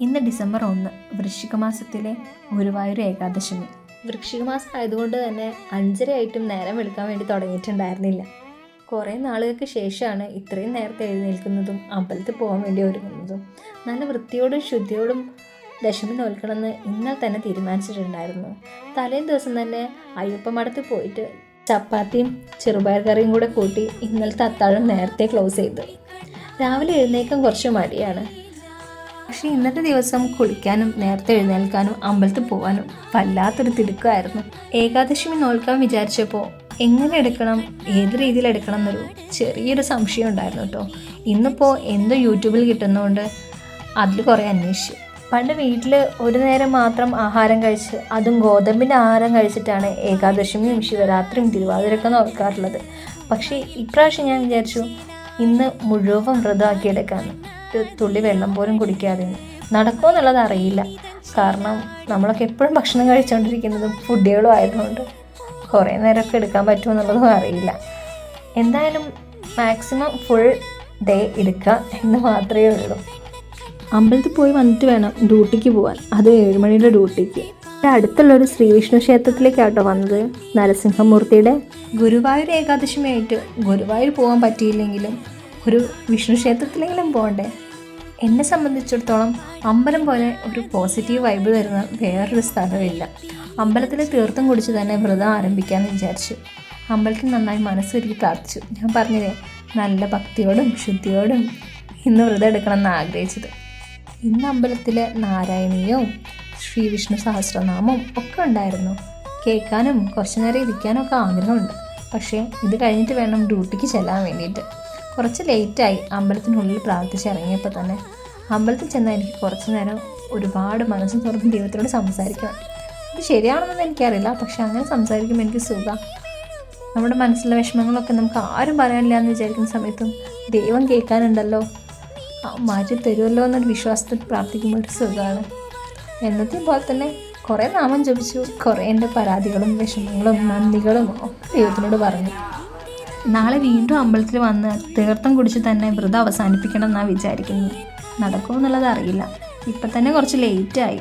ഇന്ന് ഡിസംബർ ഒന്ന് വൃശ്ചിക മാസത്തിലെ ഗുരുവായൂർ ഏകാദശമി. വൃശ്ചിക മാസം ആയതുകൊണ്ട് തന്നെ അഞ്ചരയായിട്ടും നേരം വെളുക്കാൻ വേണ്ടി തുടങ്ങിയിട്ടുണ്ടായിരുന്നില്ല. കുറേ നാളുകൾക്ക് ശേഷമാണ് ഇത്രയും നേരത്തെ എഴുന്നേൽക്കുന്നതും അമ്പലത്തിൽ പോകാൻ വേണ്ടി ഒരുങ്ങുന്നതും നല്ല വൃത്തിയോടും ശുദ്ധിയോടും ദശമി നോൽക്കണമെന്ന് ഇന്നലെ തന്നെ തീരുമാനിച്ചിട്ടുണ്ടായിരുന്നു. തലേ ദിവസം തന്നെ അയ്യപ്പ മഠത്തിൽ പോയിട്ട് ചപ്പാത്തിയും ചെറുപയർ കറിയും കൂടെ കൂട്ടി ഇന്നലത്തെ അത്താഴം നേരത്തെ ക്ലോസ് ചെയ്തു. രാവിലെ എഴുന്നേക്കാൻ കുറച്ച് മടിയാണ്. പക്ഷേ ഇന്നത്തെ ദിവസം കുളിക്കാനും നേരത്തെ എഴുന്നേൽക്കാനും അമ്പലത്തിൽ പോകാനും വല്ലാത്തൊരു തിടുക്കമായിരുന്നു ഏകാദശമി നോൽക്കാൻ വിചാരിച്ചപ്പോൾ എങ്ങനെ എടുക്കണം ഏത് രീതിയിൽ എടുക്കണം എന്നൊരു ചെറിയൊരു സംശയം ഉണ്ടായിരുന്നു കേട്ടോ. ഇന്നിപ്പോൾ എന്തോ യൂട്യൂബിൽ കിട്ടുന്നതുകൊണ്ട് അതിൽ കുറേ അന്വേഷിച്ചു. പണ്ട് വീട്ടിൽ ഒരു നേരം മാത്രം ആഹാരം കഴിച്ച് അതും ഗോതമ്പിന്റെ ആഹാരം കഴിച്ചിട്ടാണ് ഏകാദശമിയും ശിവരാത്രിയും തിരുവാതിരക്കെ നോക്കാറുള്ളത് പക്ഷേ ഇപ്രാവശ്യം ഞാൻ വിചാരിച്ചു ഇന്ന് മുഴുവൻ വ്രതമാക്കി എടുക്കാമെന്ന് ഒരു തുള്ളി വെള്ളം പോലും കുടിക്കാതെ നടക്കുമോ എന്നുള്ളത് അറിയില്ല. കാരണം നമ്മളൊക്കെ എപ്പോഴും ഭക്ഷണം കഴിച്ചുകൊണ്ടിരിക്കുന്നതും ഫുഡുകളും ആയതുകൊണ്ട് കുറേ നേരമൊക്കെ എടുക്കാൻ പറ്റുമോ എന്നുള്ളതും അറിയില്ല. എന്തായാലും മാക്സിമം ഫുൾ ഡേ എടുക്കുക എന്ന് മാത്രമേ ഉള്ളൂ. അമ്പലത്തിൽ പോയി വന്നിട്ട് വേണം ഡ്യൂട്ടിക്ക് പോകാൻ അത് ഏഴുമണിയുടെ ഡ്യൂട്ടിക്ക്. ഇവിടെ അടുത്തുള്ള ഒരു ശ്രീ ക്ഷേത്രത്തിലേക്കാട്ടോ വന്നത്. നരസിംഹമൂർത്തിയുടെ ഗുരുവായൂർ ഏകാദശിയായിട്ട് ഗുരുവായൂർ പോകാൻ പറ്റിയില്ലെങ്കിലും ഒരു വിഷ്ണു ക്ഷേത്രത്തിലെങ്കിലും പോകണ്ടേ? എന്നെ സംബന്ധിച്ചിടത്തോളം അമ്പലം പോലെ ഒരു പോസിറ്റീവ് വൈബ് തരുന്ന വേറൊരു സ്ഥലമില്ല. അമ്പലത്തിൽ തീർത്ഥം കുടിച്ച് തന്നെ വ്രതം ആരംഭിക്കാമെന്ന് വിചാരിച്ചു. അമ്പലത്തിൽ നന്നായി മനസ്സൊരുക്കി പ്രാർത്ഥിച്ചു. ഞാൻ പറഞ്ഞില്ലേ നല്ല ഭക്തിയോടും ശുദ്ധിയോടും ഇന്ന് വ്രതം എടുക്കണമെന്ന് ആഗ്രഹിച്ചത്. ഇന്ന് അമ്പലത്തിലെ നാരായണീയവും ശ്രീ വിഷ്ണു സഹസ്രനാമവും ഒക്കെ ഉണ്ടായിരുന്നു. കേൾക്കാനും കുറച്ചു നേരം ഇരിക്കാനും ഒക്കെ ആഗ്രഹമുണ്ട്. പക്ഷേ ഇത് കഴിഞ്ഞിട്ട് വേണം ഡ്യൂട്ടിക്ക് ചെല്ലാൻ വേണ്ടിയിട്ട്. കുറച്ച് ലേറ്റായി അമ്പലത്തിനുള്ളിൽ പ്രാർത്ഥിച്ച് ഇറങ്ങിയപ്പോൾ തന്നെ അമ്പലത്തിൽ ചെന്നാൽ എനിക്ക് കുറച്ച് നേരം ഒരുപാട് മനസ്സ് തുറന്ന് ദൈവത്തിനോട് സംസാരിക്കണം. ഇത് ശരിയാണെന്നൊന്നും എനിക്കറിയില്ല പക്ഷെ അങ്ങനെ സംസാരിക്കുമ്പോൾ എനിക്ക് സുഖം. നമ്മുടെ മനസ്സിലെ വിഷമങ്ങളൊക്കെ നമുക്ക് ആരും പറയാനില്ല എന്ന് വിചാരിക്കുന്ന സമയത്തും ദൈവം കേൾക്കാനുണ്ടല്ലോ. മാറ്റി തരുമല്ലോ എന്നൊരു വിശ്വാസത്തിൽ പ്രാർത്ഥിക്കുമ്പോൾ ഒരു സുഖമാണ്. എന്നത്തെ പോലെ തന്നെ കുറേ നാമം ജപിച്ചു കുറേ എന്റെ പരാതികളും വിഷമങ്ങളും നന്ദികളും ഒക്കെ ദൈവത്തിനോട് പറഞ്ഞു. നാളെ വീണ്ടും അമ്പലത്തിൽ വന്ന് തീർത്ഥം കുടിച്ച് തന്നെ വ്രതം അവസാനിപ്പിക്കണം എന്നാണ് വിചാരിക്കുന്നത്. നടക്കുമോ എന്നുള്ളത് അറിയില്ല. ഇപ്പം തന്നെ കുറച്ച് ലേറ്റായി.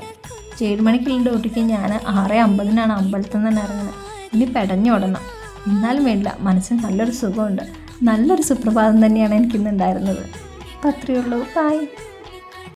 ഏഴ് മണിക്കുള്ള ഡ്യൂട്ടിക്ക് ഞാൻ ആറ് അമ്പതിനാണ് അമ്പലത്തിൽ നിന്ന് തന്നെ ഇറങ്ങുന്നത്. ഇനി പെടഞ്ഞോടണം എന്നാലും വേണ്ട. മനസ്സിന് നല്ലൊരു സുഖമുണ്ട്. നല്ലൊരു സുപ്രഭാതം തന്നെയാണ് എനിക്കിന്ന് ഉണ്ടായിരുന്നത്. അപ്പം അത്രയേ ഉള്ളൂ. ബായ്